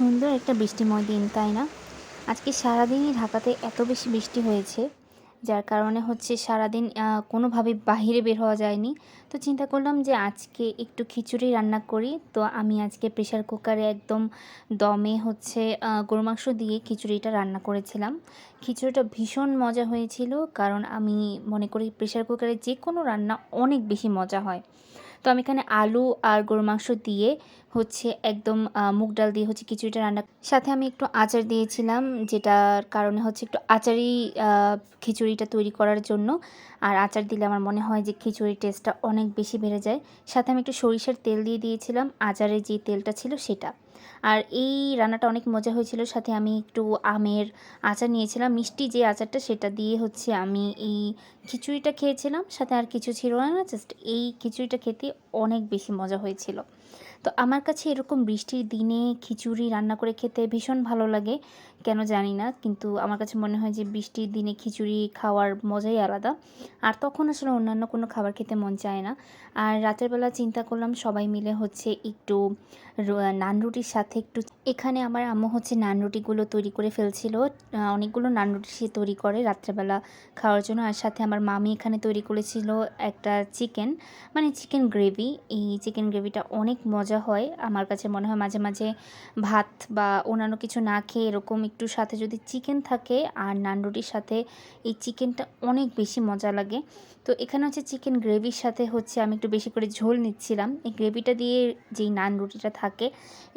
সুন্দর একটা বৃষ্টিময় দিন, তাই না? আজকে সারাদিনই ঢাকাতে এত বেশি বৃষ্টি হয়েছে, যার কারণে হচ্ছে সারাদিন কোনোভাবে বাহিরে বের হওয়া যায়নি। তো চিন্তা করলাম যে আজকে একটু খিচুড়ি রান্না করি। তো আমি আজকে প্রেশার কুকারে একদম দমে হচ্ছে গরু মাংস দিয়ে খিচুড়িটা রান্না করেছিলাম। খিচুড়িটা ভীষণ মজা হয়েছিল, কারণ আমি মনে করি প্রেশার কুকারে যে কোনো রান্না অনেক বেশি মজা হয়। তো আমি এখানে আলু আর গরু মাংস দিয়ে হচ্ছে একদম মুগ ডাল দিয়ে হচ্ছে খিচুড়িটা রান্না সাথে আমি একটু আচার দিয়েছিলাম, যেটার কারণে হচ্ছে একটু আচারি খিচুড়িটা তৈরি করার জন্য। আর আচার দিলে আমার মনে হয় যে খিচুড়ির টেস্টটা অনেক বেশি বেড়ে যায়। সাথে আমি একটু সরিষার তেল দিয়ে দিয়েছিলাম, আচারের যে তেলটা ছিল সেটা। আর এই রান্নাটা অনেক মজা হয়েছিল। সাথে আমি একটু আমের আচার নিয়েছিলাম, মিষ্টি যে আচারটা সেটা দিয়ে হচ্ছে আমি এই খিচুড়িটা খেয়েছিলাম। সাথে আর কিছু ছিল না জাস্ট এই খিচুড়িটা খেতে অনেক বেশি মজা হয়েছিল। তো আমার কাছে এরকম বৃষ্টির দিনে খিচুড়ি রান্না করে খেতে ভীষণ ভালো লাগে, কেন জানি না। কিন্তু আমার কাছে মনে হয় যে বৃষ্টির দিনে খিচুড়ি খাওয়ার মজাই আলাদা। আর তখন আসলে অন্যান্য কোনো খাবার খেতে মন চায় না। আর রাতের বেলা চিন্তা করলাম সবাই মিলে হচ্ছে একটু নান রুটির সাথে একটু এখানে আমার আম্মু হচ্ছে নান রুটিগুলো তৈরি করে ফেলছিল। অনেকগুলো নান রুটি সে তৈরি করে রাত্রেবেলা খাওয়ার জন্য। আর সাথে আমার মামি এখানে তৈরি করেছিল একটা চিকেন মানে চিকেন গ্রেভি। এই চিকেন গ্রেভিটা অনেক মজা হয়। আমার কাছে মনে হয় মাঝে মাঝে ভাত বা অন্যান্য কিছু না খেয়ে এরকম একটু সাথে যদি চিকেন থাকে আর নান রুটির সাথে এই চিকেনটা অনেক বেশি মজা লাগে। তো এখানে হচ্ছে চিকেন গ্রেভির সাথে হচ্ছে আমি একটু বেশি করে ঝোল নিচ্ছিলাম। এই গ্রেভিটা দিয়ে যেই নান রুটিটা থাকে,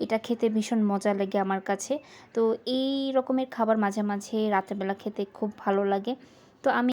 এটা খেতে ভীষণ মজা লাগে আমার কাছে। তো এই রকমের খাবার মাঝে মাঝে রাতেরবেলা খেতে খুব ভালো লাগে। তো আমি